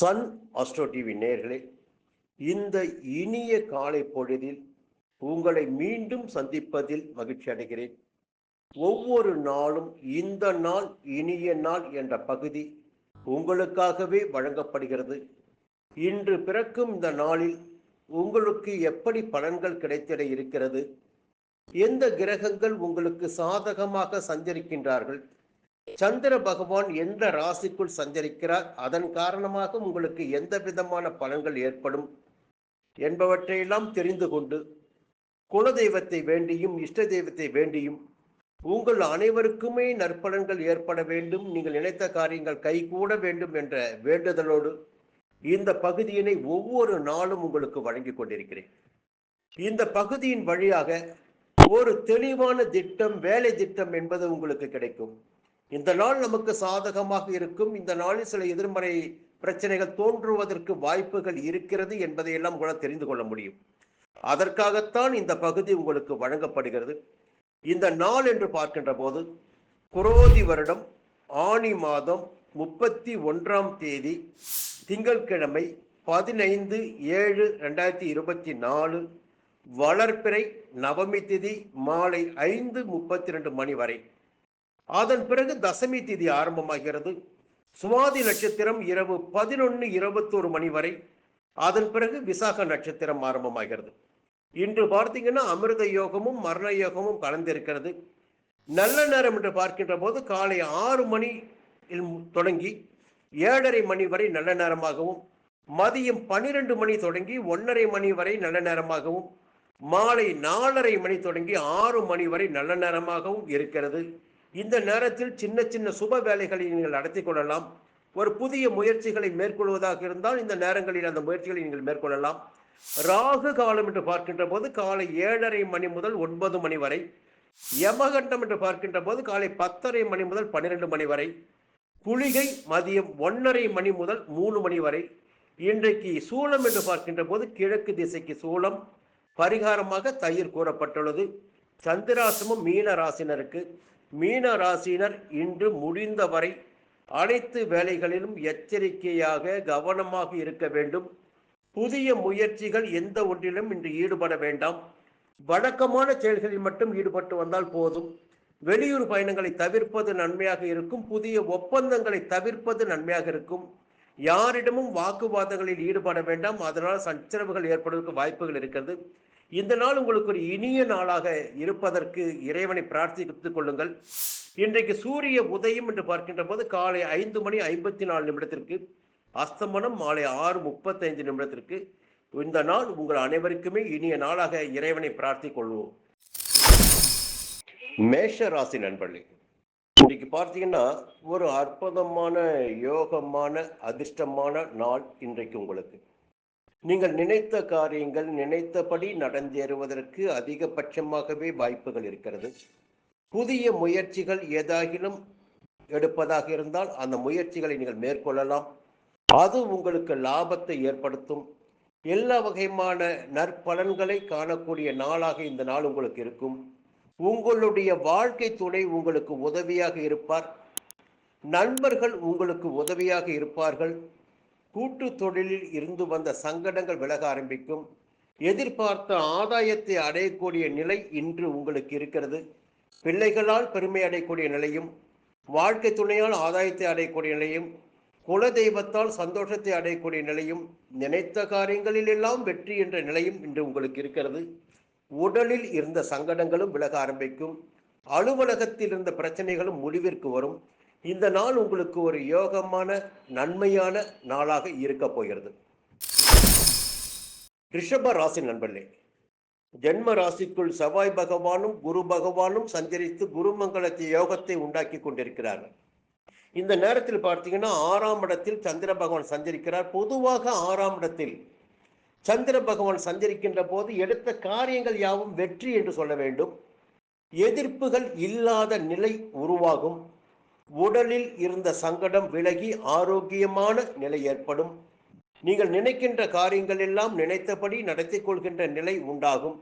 Sun astro TV நேர்களே இந்த இனிய காலை பொழுதில் உங்களை மீண்டும் சந்திப்பதில் மகிழ்ச்சி அடைகிறேன். ஒவ்வொரு நாளும் இந்த நாள் இனிய நாள் என்ற பகுதி உங்களுக்காகவே வழங்கப்படுகிறது. இன்று பிறக்கும் இந்த நாளில் உங்களுக்கு எப்படி பலன்கள் கிடைத்திட இருக்கிறது? எந்த கிரகங்கள் உங்களுக்கு சாதகமாக சஞ்சரிக்கின்றார்கள்? சந்திர பகவான் எந்த ராசிக்குள் சஞ்சரிக்கிறார்? அதன் காரணமாக உங்களுக்கு எந்த விதமான பலன்கள் ஏற்படும்? என்பவற்றையெல்லாம் தெரிந்து கொண்டு குலதெய்வத்தை வேண்டியும் இஷ்ட தெய்வத்தை வேண்டியும் உங்கள் அனைவருக்குமே நற்பலன்கள் ஏற்பட வேண்டும். நீங்கள் நினைத்த காரியங்கள் கைகூட வேண்டும் என்ற வேண்டுதலோடு இந்த பகுதியினை ஒவ்வொரு நாளும் உங்களுக்கு வழங்கி கொண்டிருக்கிறேன். இந்த பகுதியின் வழியாக ஒரு தெளிவான திட்டம் வேலை திட்டம் என்பது உங்களுக்கு கிடைக்கும். இந்த நாள் நமக்கு சாதகமாக இருக்கும். இந்த நாளில் சில எதிர்மறை பிரச்சனைகள் தோன்றுவதற்கு வாய்ப்புகள் இருக்கிறது என்பதையெல்லாம் கூட தெரிந்து கொள்ள முடியும். அதற்காகத்தான் இந்த பகுதி உங்களுக்கு வழங்கப்படுகிறது. இந்த நாள் என்று பார்க்கின்ற போது குரோதி வருடம் ஆணி மாதம் முப்பத்தி ஒன்றாம் தேதி திங்கட்கிழமை பதினைந்து ஏழு ரெண்டாயிரத்தி இருபத்தி நாலு வளர்ப்பிறை நவமி திதி மாலை ஐந்து முப்பத்தி ரெண்டு மணி வரை. அதன் பிறகு தசமி திதி ஆரம்பமாகிறது. சுவாதி நட்சத்திரம் இரவு பதினொன்று இருபத்தோரு மணி வரை. அதன் பிறகு விசாக நட்சத்திரம் ஆரம்பமாகிறது. இன்று பார்த்தீங்கன்னா அமிர்த யோகமும் மரண யோகமும் கலந்திருக்கிறது. நல்ல நேரம் என்று பார்க்கின்ற போது காலை ஆறு மணி தொடங்கி ஏழரை மணி வரை நல்ல நேரமாகவும் மதியம் பன்னிரண்டு மணி தொடங்கி ஒன்றரை மணி வரை நல்ல நேரமாகவும் மாலை நாலரை மணி தொடங்கி ஆறு மணி வரை நல்ல நேரமாகவும் இருக்கிறது. இந்த நேரத்தில் சின்ன சின்ன சுப வேலைகளை நீங்கள் நடத்தி கொள்ளலாம். ஒரு புதிய முயற்சிகளை மேற்கொள்வதாக இருந்தால் இந்த நேரங்களில் அந்த முயற்சிகளை நீங்கள் மேற்கொள்ளலாம். ராகு காலம் என்று பார்க்கின்ற போது காலை ஏழரை மணி முதல் ஒன்பது மணி வரை யமகண்டம் என்று பார்க்கின்ற போது காலை பத்தரை மணி முதல் பன்னிரெண்டு மணி வரை குளிகை மதியம் ஒன்றரை மணி முதல் மூணு மணி வரை இன்றைக்கு சூளம் என்று பார்க்கின்ற போது கிழக்கு திசைக்கு சூளம் பரிகாரமாக தயிர் கூறப்பட்டுள்ளது. சந்திராசமும் மீன ராசினருக்கு. மீன ராசியினர் இன்று முடிந்தவரை அனைத்து வேலைகளிலும் எச்சரிக்கையாக கவனமாக இருக்க வேண்டும். புதிய முயற்சிகள் எந்த ஒன்றிலும் இன்று ஈடுபட வேண்டாம். வழக்கமான செயல்களில் மட்டும் ஈடுபட்டு வந்தால் போதும். வெளியூர் பயணங்களை தவிர்ப்பது நன்மையாக இருக்கும். புதிய ஒப்பந்தங்களை தவிர்ப்பது நன்மையாக இருக்கும். யாரிடமும் வாக்குவாதங்களில் ஈடுபட வேண்டாம். அதனால் சச்சரவுகள் ஏற்படுவதற்கு வாய்ப்புகள் இருக்கிறது. இந்த நாள் உங்களுக்கு ஒரு இனிய நாளாக இருப்பதற்கு இறைவனை பிரார்த்தித்துக் கொள்ளுங்கள். இன்றைக்கு சூரிய உதயம் என்று பார்க்கின்ற போது காலை ஐந்து மணி ஐம்பத்தி நாலு நிமிடத்திற்கு அஸ்தமனம் மாலை ஆறு முப்பத்தைந்து நிமிடத்திற்கு. இந்த நாள் உங்கள் அனைவருக்குமே இனிய நாளாக இறைவனை பிரார்த்திக் கொள்வோம். மேஷ ராசி நண்பர்களே இன்னைக்கு பார்த்தீங்கன்னா ஒரு அற்புதமான யோகமான அதிர்ஷ்டமான நாள் இன்றைக்கு உங்களுக்கு. நீங்கள் நினைத்த காரியங்கள் நினைத்தபடி நடந்தேறுவதற்கு அதிகபட்சமாகவே வாய்ப்புகள் இருக்கிறது. புதிய முயற்சிகள் ஏதாகிலும் எடுப்பதாக இருந்தால் அந்த முயற்சிகளை நீங்கள் மேற்கொள்ளலாம். அது உங்களுக்கு லாபத்தை ஏற்படுத்தும். எல்லா வகையான நற்பலன்களை காணக்கூடிய நாளாக இந்த நாள் உங்களுக்கு இருக்கும். உங்களுடைய வாழ்க்கை துணை உங்களுக்கு உதவியாக இருப்பார். நண்பர்கள் உங்களுக்கு உதவியாக இருப்பார்கள். கூட்டு தொழிலில் இருந்து வந்த சங்கடங்கள் விலக ஆரம்பிக்கும். எதிர்பார்த்த ஆதாயத்தை அடையக்கூடிய நிலை இன்று உங்களுக்கு இருக்கிறது. பிள்ளைகளால் பெருமை அடையக்கூடிய நிலையும் வாழ்க்கை துணையால் ஆதாயத்தை அடையக்கூடிய நிலையும் குல தெய்வத்தால் சந்தோஷத்தை அடையக்கூடிய நிலையும் நினைத்த காரியங்களில் எல்லாம் வெற்றி என்ற நிலையும் இன்று உங்களுக்கு இருக்கிறது. உடலில் இருந்த சங்கடங்களும் விலக ஆரம்பிக்கும். அலுவலகத்தில் இருந்த பிரச்சனைகளும் முடிவிற்கு வரும். இந்த நாள் உங்களுக்கு ஒரு யோகமான நன்மையான நாளாக இருக்க போகிறது. ரிஷப ராசி நண்பர்களே ஜென்ம ராசிக்குள் செவ்வாய் பகவானும் குரு பகவானும் சஞ்சரித்து குருமங்கலத்தை யோகத்தை உண்டாக்கி கொண்டிருக்கிறார்கள். இந்த நேரத்தில் பார்த்தீங்கன்னா ஆறாம் இடத்தில் சந்திர பகவான் சஞ்சரிக்கிறார். பொதுவாக ஆறாம் இடத்தில் சந்திர பகவான் சஞ்சரிக்கின்ற போது எடுத்த காரியங்கள் யாவும் வெற்றி என்று சொல்ல வேண்டும். எதிர்ப்புகள் இல்லாத நிலை உருவாகும். உடலில் இருந்த சங்கடம் விலகி ஆரோக்கியமான நிலை ஏற்படும். நீங்கள் நினைக்கின்ற காரியங்கள் எல்லாம் நினைத்தபடி நடத்தி கொள்கின்ற நிலை உண்டாகும்.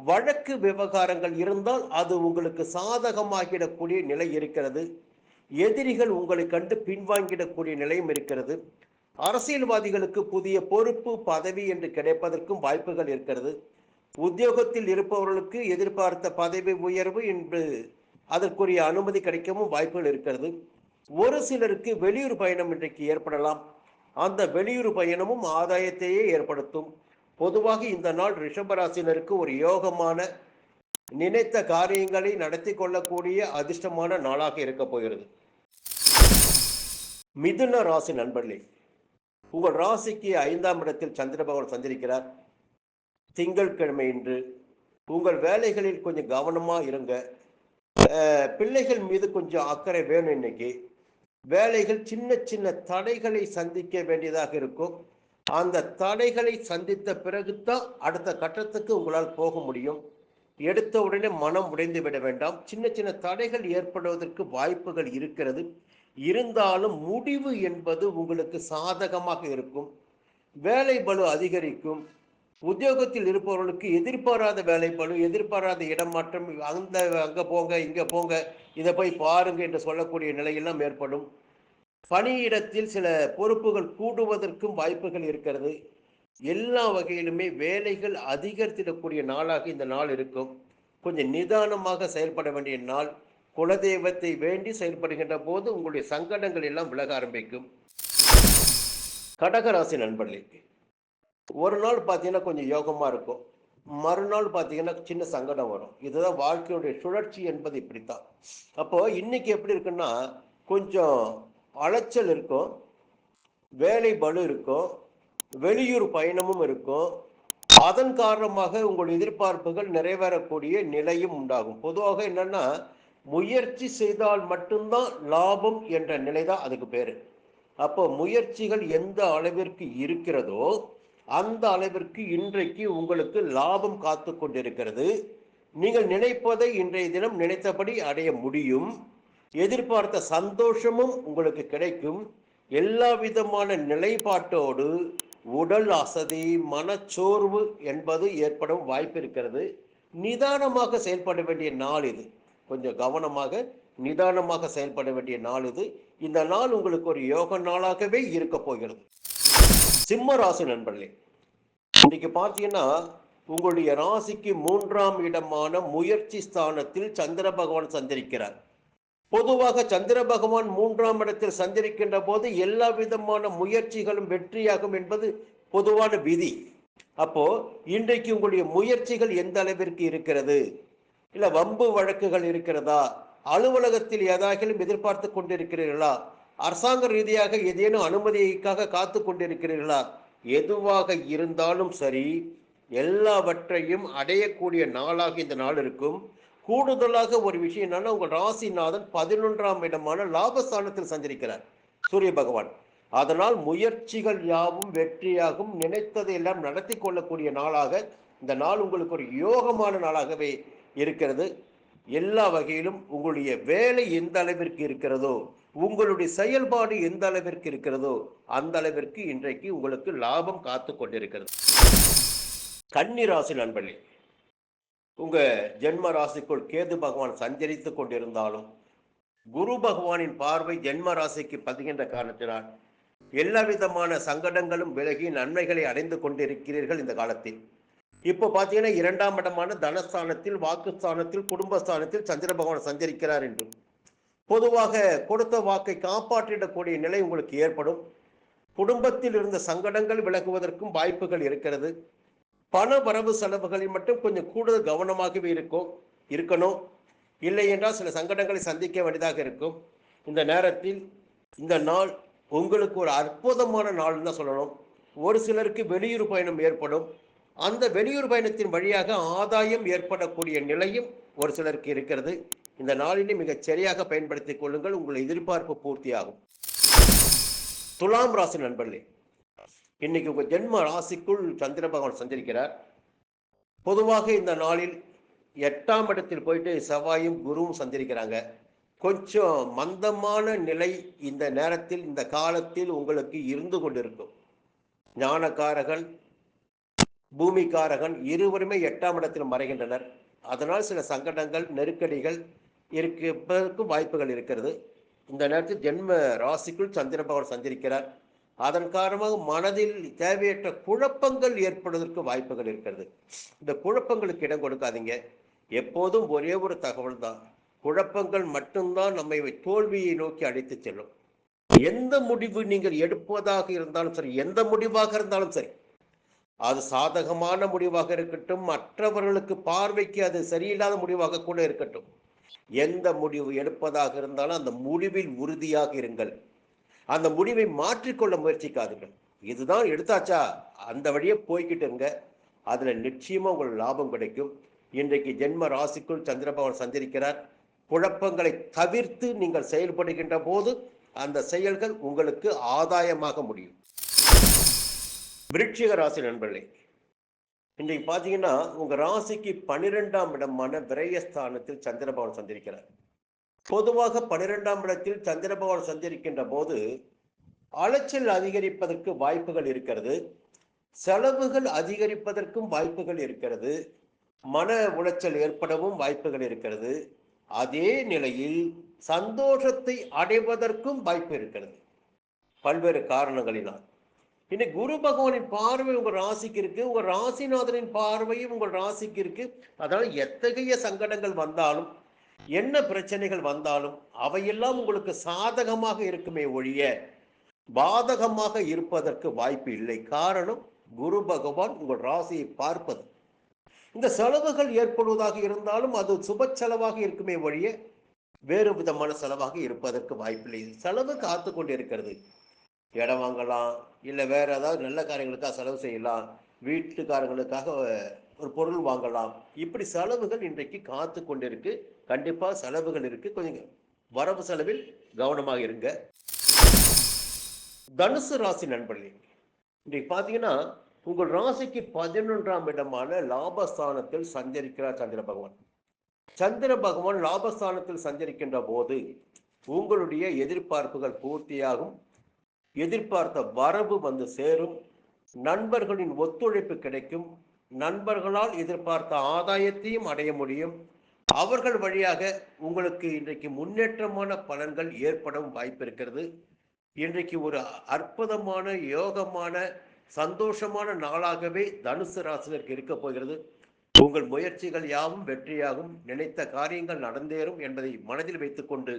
வழக்கு விவகாரங்கள் இருந்தால் அது உங்களுக்கு சாதகமாகிடக்கூடிய நிலை இருக்கிறது. எதிரிகள் உங்களை கண்டு பின்வாங்கிடக்கூடிய நிலையும் இருக்கிறது. அரசியல்வாதிகளுக்கு புதிய பொறுப்பு பதவி என்று கிடைப்பதற்கும் வாய்ப்புகள் இருக்கிறது. உத்தியோகத்தில் இருப்பவர்களுக்கு எதிர்பார்த்த பதவி உயர்வு என்று அதற்குரிய அனுமதி கிடைக்கவும் வாய்ப்புகள் இருக்கிறது. ஒரு சிலருக்கு வெளியூர் பயணம் இன்றைக்கு ஏற்படலாம். அந்த வெளியூர் பயணமும் ஆதாயத்தையே ஏற்படுத்தும். பொதுவாக இந்த நாள் ரிஷபராசினருக்கு ஒரு யோகமான நினைத்த காரியங்களை நடத்தி கொள்ளக்கூடிய அதிர்ஷ்டமான நாளாக இருக்க போகிறது. மிதுன ராசி நண்பர்களே உங்கள் ராசிக்கு ஐந்தாம் இடத்தில் சந்திர பகவான் சந்திருக்கிறார் திங்கட்கிழமை இன்று உங்கள் வேலைகளில் கொஞ்சம் கவனமாக இருங்க. பிள்ளைகள் மீது கொஞ்சம் அக்கறை வேணும் இன்னைக்கு. வேலைகள் சின்ன சின்ன தடைகளை சந்திக்க வேண்டியதாக இருக்கும். அந்த தடைகளை சந்தித்த பிறகுதான் அடுத்த கட்டத்துக்கு உங்களால் போக முடியும். எடுத்த உடனே மனம் உடைந்து விட வேண்டாம். சின்ன சின்ன தடைகள் ஏற்படுவதற்கு வாய்ப்புகள் இருக்கிறது. இருந்தாலும் முடிவு என்பது உங்களுக்கு சாதகமாக இருக்கும். வேலை பலு அதிகரிக்கும். உத்தியோகத்தில் இருப்பவர்களுக்கு எதிர்பாராத வேலை எதிர்பாராத இடமாற்றம் அந்த அங்க போங்க இங்க போங்க இதை போய் பாருங்க என்று சொல்லக்கூடிய நிலையெல்லாம் ஏற்படும். பணியிடத்தில் சில பொறுப்புகள் கூடுவதற்கும் வாய்ப்புகள் இருக்கிறது. எல்லா வகையிலுமே வேலைகள் அதிகரித்திடக்கூடிய நாளாக இந்த நாள் இருக்கும். கொஞ்சம் நிதானமாக செயல்பட வேண்டிய நாள். குலதெய்வத்தை வேண்டி செயல்படுகின்ற போது உங்களுடைய சங்கடங்கள் எல்லாம் விலக ஆரம்பிக்கும். கடகராசி நண்பர்களுக்கு ஒரு நாள் பார்த்தீங்கன்னா கொஞ்சம் யோகமாக இருக்கும். மறுநாள் பார்த்தீங்கன்னா சின்ன சங்கடம் வரும். இதுதான் வாழ்க்கையுடைய சுழற்சி என்பது இப்படித்தான். அப்போ இன்னைக்கு எப்படி இருக்குன்னா கொஞ்சம் அலைச்சல் இருக்கும். வேலை பலு இருக்கும். வெளியூர் பயணமும் இருக்கும். அதன் காரணமாக உங்கள் எதிர்பார்ப்புகள் நிறைவேறக்கூடிய நிலையும் உண்டாகும். பொதுவாக என்னன்னா முயற்சி செய்தால் மட்டும்தான் லாபம் என்ற நிலை தான் அதுக்கு பேர். அப்போ முயற்சிகள் எந்த அளவிற்கு இருக்கிறதோ அந்த அளவிற்கு இன்றைக்கு உங்களுக்கு லாபம் காத்து கொண்டிருக்கிறது நீங்கள் நினைப்பதை இன்றைய தினம் நினைத்தபடி அடைய முடியும். எதிர்பார்த்த சந்தோஷமும் உங்களுக்கு கிடைக்கும். எல்லா விதமான நிலைப்பாட்டோடு உடல் அசதி மனச்சோர்வு என்பது ஏற்படும் வாய்ப்பு இருக்கிறது. நிதானமாக செயல்பட வேண்டிய நாள் இது. கொஞ்சம் கவனமாக நிதானமாக செயல்பட வேண்டிய நாள் இது. இந்த நாள் உங்களுக்கு ஒரு யோக நாளாகவே இருக்க போகிறது. சிம்ம ராசி நண்பர்களே இன்னைக்கு பார்த்தீங்கன்னா உங்களுடைய ராசிக்கு மூன்றாம் இடமான முயற்சி ஸ்தானத்தில் சந்திர பகவான் சந்திரிக்கிறார். பொதுவாக சந்திர பகவான் மூன்றாம் இடத்தில் சந்திரிக்கின்ற போது எல்லா விதமான முயற்சிகளும் வெற்றியாகும் என்பது பொதுவான விதி. அப்போ இன்றைக்கு உங்களுடைய முயற்சிகள் எந்த அளவிற்கு இருக்கிறது? இல்ல வம்பு வழக்குகள் இருக்கிறதா? அலுவலகத்தில் ஏதாகிலும் எதிர்பார்த்து கொண்டிருக்கிறீர்களா? அரசாங்க ரீதியாக ஏதேனும் அனுமதிக்காக காத்து கொண்டிருக்கிறீர்களா? எதுவாக இருந்தாலும் சரி எல்லாவற்றையும் அடையக்கூடிய நாளாக இந்த நாள் இருக்கும். கூடுதலாக ஒரு விஷயம் என்னன்னா உங்கள் ராசிநாதன் பதினொன்றாம் இடமான லாபஸ்தானத்தில் சஞ்சரிக்கிறார் சூரிய பகவான். அதனால் முயற்சிகள் யாவும் வெற்றியாகும். நினைத்ததை எல்லாம் நடத்தி கொள்ளக்கூடிய நாளாக இந்த நாள் உங்களுக்கு ஒரு யோகமான நாளாகவே இருக்கிறது. எல்லா வகையிலும் உங்களுடைய வேலை எந்த அளவிற்கு இருக்கிறதோ உங்களுடைய செயல்பாடு எந்த அளவிற்கு இருக்கிறதோ அந்த அளவிற்கு இன்றைக்கு உங்களுக்கு லாபம் காத்து கொண்டிருக்கிறது. கன்னி ராசி நண்பர்களே உங்க ஜென்ம ராசிக்குள் கேது பகவான் சஞ்சரித்து கொண்டிருந்தாலும் குரு பகவானின் பார்வை ஜென்ம ராசிக்கு பதிகின்ற காரணத்தினால் எல்லா விதமான சங்கடங்களும் விலகி நன்மைகளை அடைந்து கொண்டிருக்கிறீர்கள் இந்த காலத்தில். இப்போ பார்த்தீங்கன்னா இரண்டாம் இடமான தனஸ்தானத்தில் வாக்குஸ்தானத்தில் குடும்பஸ்தானத்தில் சந்திர பகவான் சஞ்சரிக்கிறார் என்று பொதுவாக கொடுத்த வாக்கை காப்பாற்றிடக்கூடிய நிலை உங்களுக்கு ஏற்படும். குடும்பத்தில் இருந்த சங்கடங்கள் விலகுவதற்கும் வாய்ப்புகள் இருக்கிறது. பண வரவு செலவுகளில் மட்டும் கொஞ்சம் கூடுதல் கவனமாகவே இருக்கும் இருக்கணும். இல்லை என்றால் சில சங்கடங்களை சந்திக்க வேண்டியதாக இருக்கும். இந்த நேரத்தில் இந்த நாள் உங்களுக்கு ஒரு அற்புதமான நாள்னு தான் சொல்லணும். ஒரு சிலருக்கு வெளியூர் பயணம் ஏற்படும். அந்த வெளியூர் பயணத்தின் வழியாக ஆதாயம் ஏற்படக்கூடிய நிலையும் ஒரு சிலருக்கு இருக்கிறது. இந்த நாளினை மிகச் சரியாக பயன்படுத்திக் கொள்ளுங்கள். உங்கள் எதிர்பார்ப்பு பூர்த்தியாகும். துலாம் ராசி நண்பர்களே இன்னைக்கு உங்கள் ஜென்ம ராசிக்குள் சந்திர பகவான் சஞ்சரிக்கிறார். பொதுவாக இந்த நாளில் எட்டாம் இடத்தில் போயிட்டு செவ்வாயும் குருவும் சந்திரிக்கிறாங்க கொஞ்சம் மந்தமான நிலை இந்த நேரத்தில் இந்த காலத்தில் உங்களுக்கு இருந்து கொண்டிருக்கும். ஞானக்காரகன் பூமிக்காரகன் இருவருமே எட்டாம் இடத்தில் மறைகின்றனர். அதனால் சில சங்கடங்கள் நெருக்கடிகள் இருப்பதற்கும் வாய்ப்புகள் இருக்கிறது. இந்த நேரத்தில் ஜென்ம ராசிக்குள் சந்திர பகவான் அதன் காரணமாக மனதில் தேவையற்ற குழப்பங்கள் ஏற்படுவதற்கு வாய்ப்புகள் இருக்கிறது. இந்த குழப்பங்களுக்கு இடம் கொடுக்காதீங்க. எப்போதும் ஒரே ஒரு தகவல் தான். குழப்பங்கள் மட்டும்தான் நம்மை தோல்வியை நோக்கி அழைத்து செல்லும். எந்த முடிவு நீங்கள் எடுப்பதாக இருந்தாலும் சரி எந்த முடிவாக இருந்தாலும் சரி அது சாதகமான முடிவாக இருக்கட்டும் மற்றவர்களுக்கு பார்வைக்கு அது சரியில்லாத முடிவாக கூட இருக்கட்டும். எந்த முடிவு எடுப்பதாக இருந்தாலும் அந்த முடிவில் உறுதியாக இருங்கள். அந்த முடிவை மாற்றிக்கொள்ள முயற்சிக்காதீர்கள். இதுதான் எடுத்தாச்சா? அந்த வழியே போய்கிட்டு இருங்க. அதுல நிச்சயமா உங்களுக்கு லாபம் கிடைக்கும். இன்றைக்கு ஜென்ம ராசிக்குள் சந்திரபவன் சந்திரிக்கிறார் குழப்பங்களை தவிர்த்து நீங்கள் செயல்படுகின்ற போது அந்த செயல்கள் உங்களுக்கு ஆதாயமாக முடியும். விருட்சிக ராசி நண்பர்களே இன்றைக்கு பார்த்தீங்கன்னா உங்கள் ராசிக்கு பன்னிரெண்டாம் இடமான விரயஸ்தானத்தில் சந்திரபவன் சந்திருக்கிறார். பொதுவாக பன்னிரெண்டாம் இடத்தில் சந்திரபவன் சந்திருக்கின்ற போது அலைச்சல் அதிகரிப்பதற்கு வாய்ப்புகள் இருக்கிறது. செலவுகள் அதிகரிப்பதற்கும் வாய்ப்புகள் இருக்கிறது. மன உளைச்சல் ஏற்படவும் வாய்ப்புகள் இருக்கிறது. அதே நிலையில் சந்தோஷத்தை அடைவதற்கும் வாய்ப்பு இருக்கிறது. பல்வேறு காரணங்களினால். இன்னைக்கு குரு பகவானின் பார்வை உங்க ராசிக்கு இருக்கு. உங்க ராசிநாதனின் பார்வையும் உங்கள் ராசிக்கு இருக்கு. அதனால எத்தகைய சங்கடங்கள் வந்தாலும் என்ன பிரச்சனைகள் வந்தாலும் அவையெல்லாம் உங்களுக்கு சாதகமாக இருக்குமே ஒழிய பாதகமாக இருப்பதற்கு வாய்ப்பு இல்லை. காரணம் குரு பகவான் உங்கள் ராசியை பார்ப்பது. இந்த செலவுகள் ஏற்படுவதாக இருந்தாலும் அது சுப செலவாக இருக்குமே ஒழிய வேறு விதமான செலவாக இருப்பதற்கு வாய்ப்பில்லை. செலவு காத்து கொண்டு இருக்கிறது இடம் வாங்கலாம் இல்லை வேற ஏதாவது நல்ல காரியங்களுக்காக செலவு செய்யலாம் வீட்டுக்காரங்களுக்காக ஒரு பொருள் வாங்கலாம். இப்படி செலவுகள் இன்றைக்கு காத்து கொண்டிருக்கு. கண்டிப்பா செலவுகள் இருக்கு. கொஞ்சம் வரவு செலவில் கவனமாக இருங்க. தனுசு ராசி நண்பர்களே இன்றைக்கு பார்த்தீங்கன்னா உங்கள் ராசிக்கு பதினொன்றாம் இடமான லாபஸ்தானத்தில் சஞ்சரிக்கிறார் சந்திர பகவான். சந்திர பகவான் லாபஸ்தானத்தில் சஞ்சரிக்கின்ற போது உங்களுடைய எதிர்பார்ப்புகள் பூர்த்தியாகும். எதிர்பார்த்த வரவு வந்து சேரும். நண்பர்களின் ஒத்துழைப்பு கிடைக்கும். நண்பர்களால் எதிர்பார்த்த ஆதாயத்தையும் அடைய முடியும். அவர்கள் வழியாக உங்களுக்கு இன்றைக்கு முன்னேற்றமான பலன்கள் ஏற்படவும் வாய்ப்பு இருக்கிறது. இன்றைக்கு ஒரு அற்புதமான யோகமான சந்தோஷமான நாளாகவே தனுசு ராசினருக்கு இருக்க போகிறது. உங்கள் முயற்சிகள் யாவும் வெற்றியாகும். நினைத்த காரியங்கள் நடந்தேறும் என்பதை மனதில் வைத்துக்கொண்டு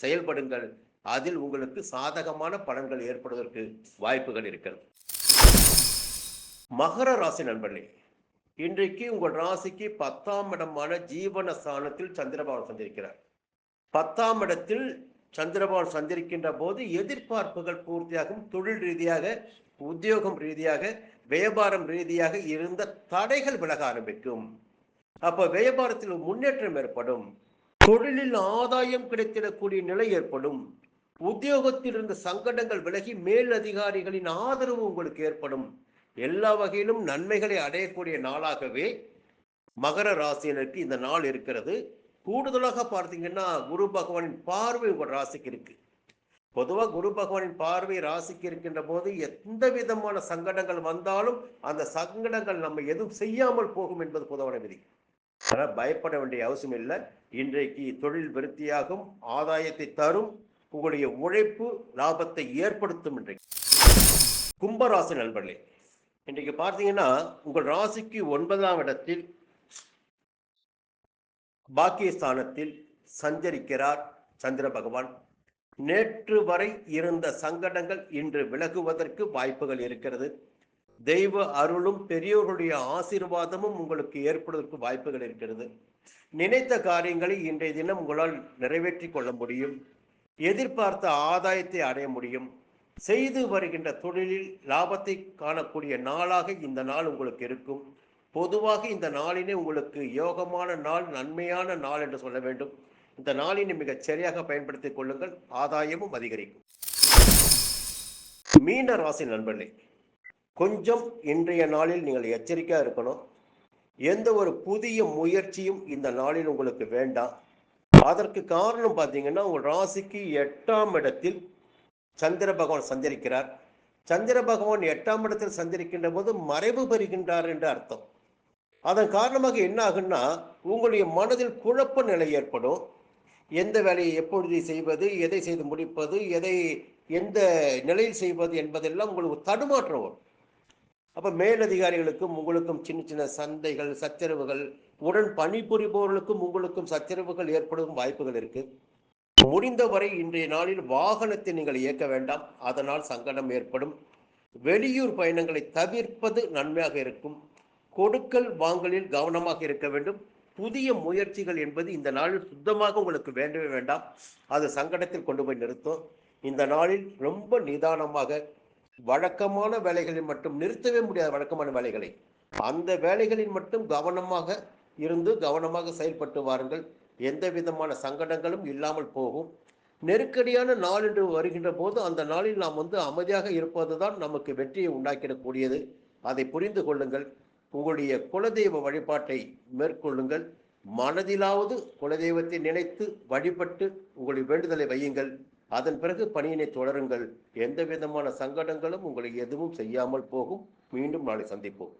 செயல்படுங்கள். அதில் உங்களுக்கு சாதகமான பலன்கள் ஏற்படுவதற்கு வாய்ப்புகள் இருக்கிறது. மகர ராசி நண்பர்களே இன்றைக்கு உங்கள் ராசிக்கு பத்தாம் இடமான ஜீவன ஸ்தானத்தில் சந்திரபவன் சந்திருக்கிறார். பத்தாம் இடத்தில் சந்திரபவன் சந்திருக்கின்ற போது எதிர்பார்ப்புகள் பூர்த்தியாகும். தொழில் ரீதியாக உத்தியோகம் ரீதியாக வியாபாரம் ரீதியாக இருந்த தடைகள் விலக ஆரம்பிக்கும். அப்ப வியாபாரத்தில் முன்னேற்றம் ஏற்படும். தொழிலில் ஆதாயம் கிடைத்திடக்கூடிய நிலை ஏற்படும். உத்தியோகத்தில் இருந்த சங்கடங்கள் விலகி மேல் அதிகாரிகளின் ஆதரவு உங்களுக்கு ஏற்படும். எல்லா வகையிலும் நன்மைகளை அடையக்கூடிய நாளாகவே மகர ராசியினருக்கு இந்த நாள் இருக்கிறது. கூடுதலாக பார்த்தீங்கன்னா குரு பகவானின் பார்வை உங்கள் ராசிக்கு இருக்கு. பொதுவாக குரு பகவானின் பார்வை ராசிக்கு இருக்கின்ற போது எந்த விதமான சங்கடங்கள் வந்தாலும் அந்த சங்கடங்கள் நம்ம எதுவும் செய்யாமல் போகும் என்பது பொதுவான விதி. அதனால் பயப்பட வேண்டிய அவசியம் இல்லை. இன்றைக்கு தொழில் விருத்தியாகும் ஆதாயத்தை தரும் உங்களுடைய உழைப்பு லாபத்தை ஏற்படுத்தும் இன்றைக்கு. கும்பராசி நண்பர்களே இன்றைக்கு பார்த்தீங்கன்னா உங்கள் ராசிக்கு ஒன்பதாம் இடத்தில் பாக்கியஸ்தானத்தில் சஞ்சரிக்கிறார் சந்திர பகவான். நேற்று வரை இருந்த சங்கடங்கள் இன்று விலகுவதற்கு வாய்ப்புகள் இருக்கிறது. தெய்வ அருளும் பெரியோர்களுடைய ஆசீர்வாதமும் உங்களுக்கு ஏற்படுவதற்கு வாய்ப்புகள் இருக்கிறது. நினைத்த காரியங்களை இன்றைய தினம் உங்களால் நிறைவேற்றி கொள்ள முடியும். எதிர்பார்த்த ஆதாயத்தை அடைய முடியும். செய்து வருகின்ற தொழிலில் லாபத்தை காணக்கூடிய நாளாக இந்த நாள் உங்களுக்கு இருக்கும். பொதுவாக இந்த நாளினை உங்களுக்கு யோகமான நாள் நன்மையான நாள் என்று சொல்ல வேண்டும். இந்த நாளினை மிகச் சரியாக பயன்படுத்திக் கொள்ளுங்கள். ஆதாயமும் அதிகரிக்கும். மீன ராசி நண்பர்களே கொஞ்சம் இன்றைய நாளில் நீங்கள் எச்சரிக்கையாக இருக்கணும். எந்த ஒரு புதிய முயற்சியும் இந்த நாளில் உங்களுக்கு வேண்டாம். அதற்கு காரணம் பார்த்தீங்கன்னா உங்கள் ராசிக்கு எட்டாம் இடத்தில் சந்திர பகவான் சஞ்சரிக்கிறார். சந்திர பகவான் எட்டாம் இடத்தில் சஞ்சரிக்கின்ற போது மறைவு பெறுகின்றார் என்று அர்த்தம். அதன் காரணமாக என்ன ஆகுன்னா உங்களுடைய மனதில் குழப்ப நிலை ஏற்படும். எந்த வேலையை எப்பொழுது செய்வது எதை செய்து முடிப்பது எதை எந்த நிலையில் செய்வது என்பதெல்லாம் உங்களுக்கு தடுமாற்றம் வரும். அப்ப மேலதிகாரிகளுக்கும் உங்களுக்கும் சின்ன சின்ன சந்தைகள் சச்சரவுகள் உடன் பணிபுரிபவர்களுக்கும் உங்களுக்கும் சச்சரவுகள் ஏற்படும் வாய்ப்புகள் இருக்கு. முடிந்தவரை இன்றைய நாளில் வாகனத்தை நீங்கள் இயக்க வேண்டாம். அதனால் சங்கடம் ஏற்படும். வெளியூர் பயணங்களை தவிர்ப்பது நன்மையாக இருக்கும். கொடுக்கல் வாங்கலில் கவனமாக இருக்க வேண்டும். புதிய முயற்சிகள் என்பது இந்த நாளில் சுத்தமாக உங்களுக்கு வேண்டவே வேண்டாம். அது சங்கடத்தில் கொண்டு போய் நிறுத்தும். இந்த நாளில் ரொம்ப நிதானமாக வழக்கமான வேலைகளில் மட்டும் நிறுத்தவே முடியாது வழக்கமான வேலைகளை. அந்த வேலைகளில் மட்டும் கவனமாக இருந்து கவனமாக செயல்பட்டு வாருங்கள். எந்த விதமான சங்கடங்களும் இல்லாமல் போகும். நெருக்கடியான நாள் என்று வருகின்ற போது அந்த நாளில் நாம் வந்து அமைதியாக இருப்பது தான் நமக்கு வெற்றியை உண்டாக்கிடக்கூடியது. அதை புரிந்து கொள்ளுங்கள். உங்களுடைய குலதெய்வ வழிபாட்டை மேற்கொள்ளுங்கள். மனதிலாவது குலதெய்வத்தை நினைத்து வழிபட்டு உங்களுடைய வேண்டுதலை வையுங்கள். அதன் பிறகு பணியினை தொடருங்கள். எந்த விதமான சங்கடங்களும் உங்களை எதுவும் செய்யாமல் போகும். மீண்டும் நாளை சந்திப்போம்.